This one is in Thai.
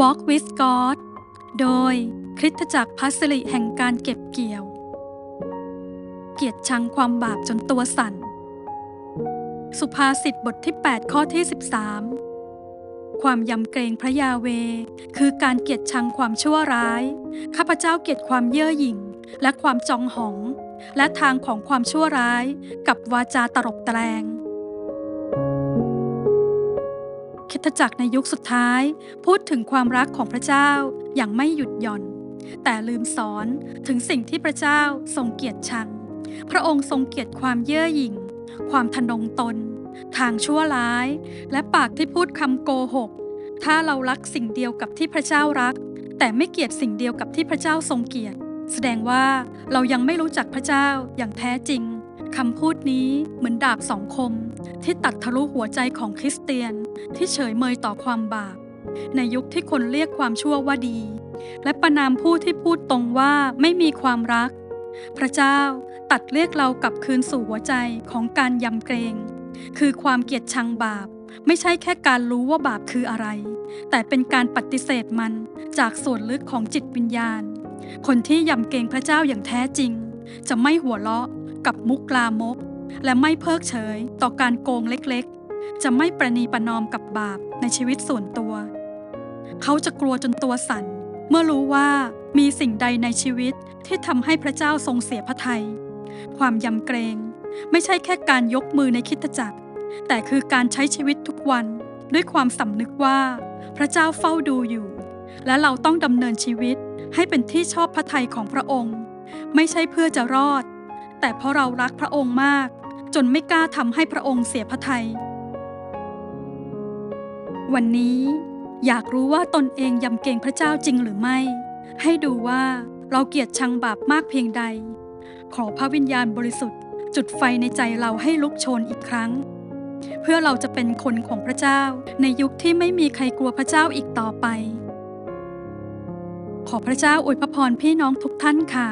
Walk with God โดยคริสตจักรพัสริแห่งการเก็บเกี่ยว เกียรติชังความบาปจนตัวสั่น สุภาษิตบทที่ 8 ข้อที่ 13 ความยำเกรงพระยาเว คือการเกียรติชังความชั่วร้าย ข้าพเจ้าเกียดความเย่อหยิ่ง และความจองหอง และทางของความชั่วร้าย กับวาจาตรบแตรง คริสตจักรในยุคสุดท้าย พูดถึงความรักของพระเจ้าอย่างไม่หยุดหย่อน แต่ลืมสอนถึงสิ่งที่พระเจ้าทรงเกียรติชัง พระองค์ทรงเกียรติความเย่อหยิ่ง ความทะนงตน ทางชั่วร้าย และปากที่พูดคำโกหก ถ้าเรารักสิ่งเดียวกับที่พระเจ้ารัก แต่ไม่เกลียดสิ่งเดียวกับที่พระเจ้าทรงเกียรติ แสดงว่าเรายังไม่รู้จักพระเจ้าอย่างแท้จริงคำพูดนี้เหมือนดาบสองคม ที่ตัดทะลุหัวใจของคริสเตียนที่เฉยเมยต่อความบาป ในยุคที่คนเรียกความชั่วว่าดี และประนามผู้ที่พูดตรงว่าไม่มีความรัก พระเจ้าตัดเรียกเรากลับคืนสู่หัวใจของการยำเกรง คือความเกลียดชังบาป ไม่ใช่แค่การรู้ว่าบาปคืออะไร แต่เป็นการปฏิเสธมันจากส่วนลึกของจิตวิญญาณ คนที่ยำเกรงพระเจ้าอย่างแท้จริง จะไม่หัวเราะกับมุกลามก และไม่เพิกเฉยต่อการโกงเล็กๆ จะไม่ประนีประนอมกับบาปในชีวิตส่วนตัว เขาจะกลัวจนตัวสั่น เมื่อรู้ว่ามีสิ่งใดในชีวิตที่ทำให้พระเจ้าทรงเสียพระทัย ความยำเกรง ไม่ใช่แค่การยกมือในคิดจักร แต่คือการใช้ชีวิตทุกวันด้วยความสำนึกว่า พระเจ้าเฝ้าดูอยู่ และเราต้องดำเนินชีวิตให้เป็นที่ชอบพระทัยของพระองค์ ไม่ใช่เพื่อจะรอด แต่เพราะเรารักพระองค์มาก จนไม่กล้าทำให้พระองค์เสียพระทัย วันนี้อยากรู้ว่าตนเองยำเกรงพระเจ้าจริงหรือไม่ ให้ดูว่าเราเกลียดชังบาปมากเพียงใด ขอพระวิญญาณบริสุทธิ์ จุดไฟในใจเราให้ลุกโชนอีกครั้ง เพื่อเราจะเป็นคนของพระเจ้าในยุคที่ไม่มีใครกลัวพระเจ้าอีกต่อไป ขอพระเจ้าอวยพระพรพี่น้องทุกท่านค่ะ